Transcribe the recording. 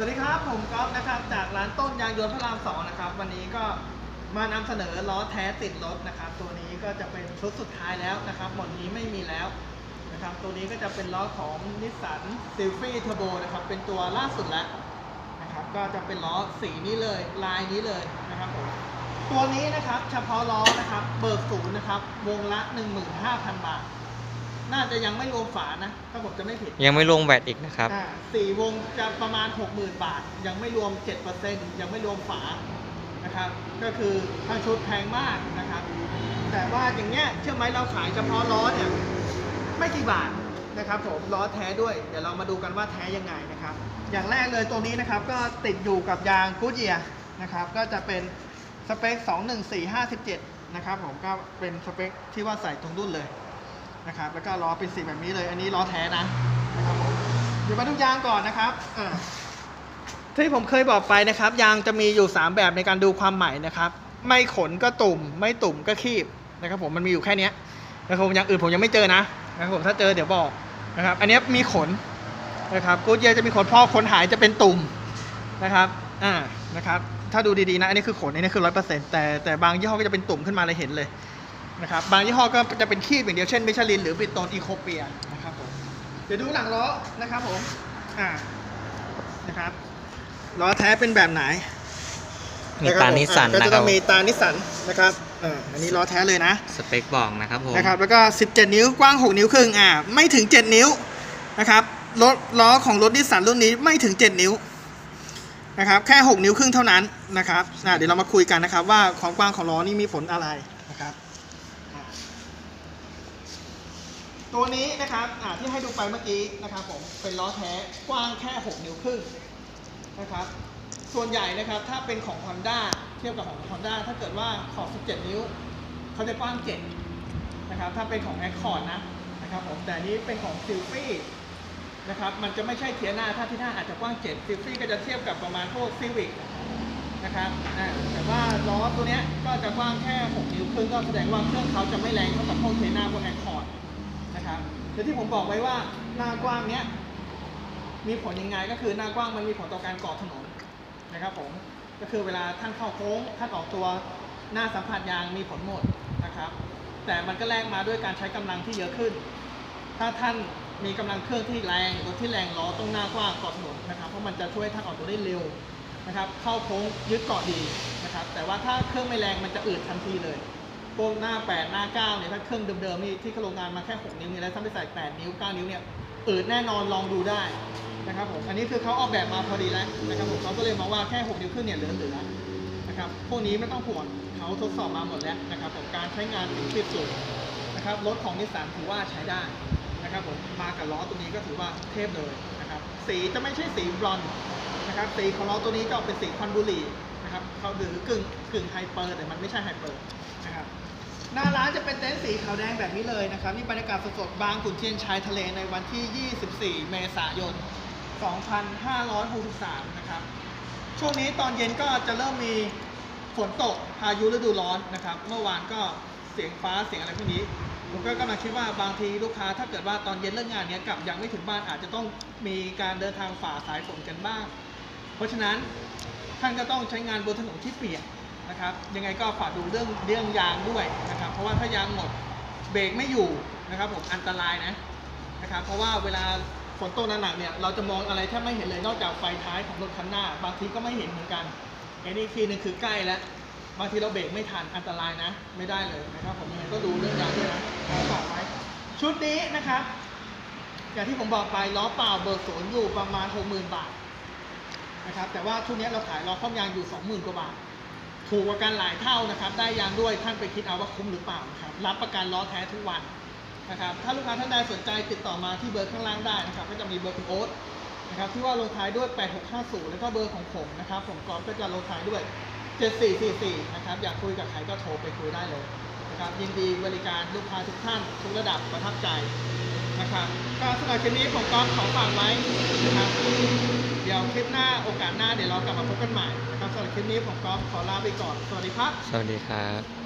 สวัสดีครับ ผมก๊อฟนะครับ จากร้านต้นยางยนต์พระรามสองนะครับ วันนี้ก็มานำเสนอล้อแท้ติดรถนะครับ ตัวนี้ก็จะเป็นชุดสุดท้ายแล้วนะครับ หมดนี้ไม่มีแล้วนะครับ ตัวนี้ก็จะเป็นล้อของนิสสันซิลฟี่เทอร์โบนะครับ เป็นตัวล่าสุดแล้วนะครับ ก็จะเป็นล้อสีนี้เลย ลายนี้เลยนะครับผมตัวนี้นะครับเฉพาะล้อนะครับ เบิกศูนย์นะครับ วงละ 15,000 บาท น่าจะยังไม่รวมฝานะถ้าผมจะไม่ผิดยังไม่ลงแวดอีกนะครับอ่าสี่วงจะประมาณ 60,000 บาท ยังไม่รวม 7%ยังไม่รวมฝานะครับ ก็คือทั้งชุดแพงมากนะครับ แต่ว่าอย่างเงี้ยเชื่อไหมเราขายเฉพาะล้อเนี่ยไม่กี่บาทนะครับผมล้อแท้ด้วย เดี๋ยวเรามาดูกันว่าแท้ยังไงนะครับ อย่างแรกเลยตัวนี้นะครับก็ติดอยู่กับยางกูเจียนะครับ ก็จะเป็นสเปค 21457 นะครับผมก็เป็นสเปคที่ว่าใส่ตรงรุ่นเลย นะครับแล้วก็ล้อเป็นสีแบบนี้เลย อันนี้ล้อแท้นะนะครับผมเดี๋ยวมาดูยางก่อนนะครับที่ผมเคยบอกไปนะครับ ยางจะมีอยู่ 3 แบบในการดูความใหม่นะครับ ไม่ขนก็ตุ่ม ไม่ตุ่มก็คีบนะครับผมมันมีอยู่แค่นี้นะครับผมอย่างอื่นผมยังไม่เจอนะนะครับผมถ้าเจอเดี๋ยวบอกนะครับ อันนี้มีขนนะครับกูเยจะมีขนพอขนหายจะเป็นตุ่มนะครับอ่านะครับถ้าดูดีๆนะ อันนี้คือขนอันนี้คือร้อยเปอร์เซ็นต์แต่แต่บางยี่ห้อก็จะเป็นตุ่มขึ้นมาเลยเห็นเลย นะครับบางยี่ห้อก็จะเป็นคีบอย่างเดียวเช่นมิชลินหรือบิตโตนอีโคเปียนะครับผมเดี๋ยวดูหลังล้อนะครับผมอ่านะครับล้อแท้เป็นแบบไหนมีะครับตาผนิสสันอ่าก็นะจะคต้รัอบงมีตานิสสันนะครับอ่าอันนี้ล้อแท้เลยนะ สเปคบอกนะครับผมนะครับแล้วก็ 17 นิ้วกว้าง 6 นิ้วครึ่งอ่าไม่ถึง 7 นิ้วนะครับรถล้อของรถนิสสันรุ่นนี้ไม่ถึง 7 นิ้วนะครับแค่ 6 นิ้วครึ่งเท่านั้นนะครับอ่าเดี๋ยวเรามาคุยกันนะครับว่าความกว้างของล้อนี่มีผลอะไรนะครับอ่า ตัวนี้นะครับที่ให้ดูไปเมื่อกี้นะครับผมเป็นล้อแท้กว้างแค่ 6 นิ้วครึ่งนะครับส่วนใหญ่นะครับถ้าเป็นของ Honda เทียบกับของ Honda ถ้าเกิดว่าขอบ17 นิ้วเขาจะกว้าง 7 นะครับ ถ้าเป็นของแอคคอร์ดนะนะครับผมแต่นี้เป็นของซิลฟี่นะครับมันจะไม่ใช่เทียหน้าถ้าที่หน้าอาจจะกว้าง7ซิลฟี่ก็จะเทียบกับประมาณพวกซีวิกนะครับแต่ว่าล้อตัวนี้ก็จะกว้างแค่ 6 นิ้วครึ่งก็แสดงว่าเครื่องเขาจะไม่แรงเท่ากับพวกเทียหน้าพวกแอคคอร์ด นะครับแต่ที่ผมบอกไว้ว่าหน้ากว้างเนี้ยมีผลยังไงก็คือหน้ากว้างมันมีผลต่อการก่อถนนนะครับผมก็คือเวลาท่านเข้าโค้งท่านออกตัวหน้าสัมผัสยางมีผลหมดนะครับ แต่มันก็แลกมาด้วยการใช้กำลังที่เยอะขึ้น ถ้าท่านมีกำลังเครื่องที่แรงรถที่แรงล้อต้องหน้ากว้างเกาะถนนนะครับเพราะมันจะช่วยท่านออกตัวได้เร็วนะครับ เข้าโค้งยึดเกาะดีนะครับ แต่ว่าถ้าเครื่องไม่แรงมันจะอืดทันทีเลย พวกหน้า 8 หน้า9เนี่ยถ้าเครื่องเดิมๆนี่ที่เขาโรงงานมาแค่ 6 นิ้วนี่แล้วถ้าไปใส่ 8 นิ้ว 9 นิ้วเนี่ยอืดแน่นอนลองดูได้นะครับผมอันนี้คือเขาออกแบบมาพอดีแล้วนะครับผมเขาก็เลยมองว่าแค่ 6 นิ้วครึ่งเนี่ยเหลือๆนะครับพวกนี้ไม่ต้องห่วงเขาทดสอบมาหมดแล้วนะครับผมการใช้งานถึงสิบสูงนะครับรถของนิสสันถือว่าใช้ได้นะครับผมมากับล้อตัวนี้ก็ถือว่าเทพเลยนะครับสีจะไม่ใช่สีบลอนด์นะครับสีของล้อตัวนี้จะออกเป็นสีควันบุหรี่ นะครับเขาหรือกึ่งกึ่งไฮเปอร์แต่มันไม่ใช่ไฮเปอร์นะครับหน้าร้านจะเป็นเต็นท์สีขาวแดงแบบนี้เลยนะครับนี่บรรยากาศสดๆบางขุนเทียนชายทะเลในวันที่ 24 เมษายน 2563 นะครับ ช่วงนี้ตอนเย็นก็จะเริ่มมีฝนตกพายุฤดูร้อนนะครับ เมื่อวานก็เสียงฟ้าเสียงอะไรพวกนี้ผมก็กำลังคิดว่าบางทีลูกค้าถ้าเกิดว่าตอนเย็นเลิกงานเนี้ยกลับยังไม่ถึงบ้านอาจจะต้องมีการเดินทางฝ่าสายฝนกันบ้าง เพราะฉะนั้น ท่านก็ต้องใช้งานบนถนนที่เปียกนะครับ ยังไงก็ฝากดูเรื่องเรื่องยางด้วยนะครับ เพราะว่าถ้ายางหมดเบรกไม่อยู่นะครับผมอันตรายนะนะครับ เพราะว่าเวลาฝนตกหนักๆเนี่ยเราจะมองอะไรแทบไม่เห็นเลยนอกจากไฟท้ายของรถคันหน้า บางทีก็ไม่เห็นเหมือนกันไอ้นี่ทีนึงคือใกล้แล้วบางทีเราเบรกไม่ทันอันตรายนะ ไม่ได้เลยนะครับผมยังไงก็ดูเรื่องยางด้วยนะขอฝากไว้ชุดนี้นะครับ อย่างที่ผมบอกไปล้อเปล่าเบอร์ศูนย์อยู่ประมาณ 60,000 บาท นะครับแต่ว่าชุดนี้เราขายล้อครอบยางอยู่ 20,000 กว่าบาท ถูกกว่ากันหลายเท่านะครับ ได้ยางด้วยท่านไปคิดเอาว่าคุ้มหรือเปล่านะครับรับประกันล้อแท้ทุกวันนะครับถ้าลูกค้าท่านใดสนใจติดต่อมาที่เบอร์ข้างล่างได้นะครับก็จะมีเบอร์คุณโอ๊ตนะครับที่ว่าลงท้ายด้วย 8650 แล้วก็เบอร์ของผมนะครับผมกอล์ฟก็จะลงท้ายด้วย 7444 นะครับอยากคุยกับใครก็โทรไปคุยได้เลยนะครับยินดีบริการลูกค้าทุกท่านทุกระดับประทับใจนะครับก็สำหรับคลิปนี้ผมก็ขอฝากไว้นะครับ เดี๋ยวคลิปหน้าโอกาสหน้าเดี๋ยวเรากลับมาพบกันใหม่นะครับสำหรับคลิปนี้ผมก็ขอลาไปก่อน สวัสดีครับ สวัสดีครับ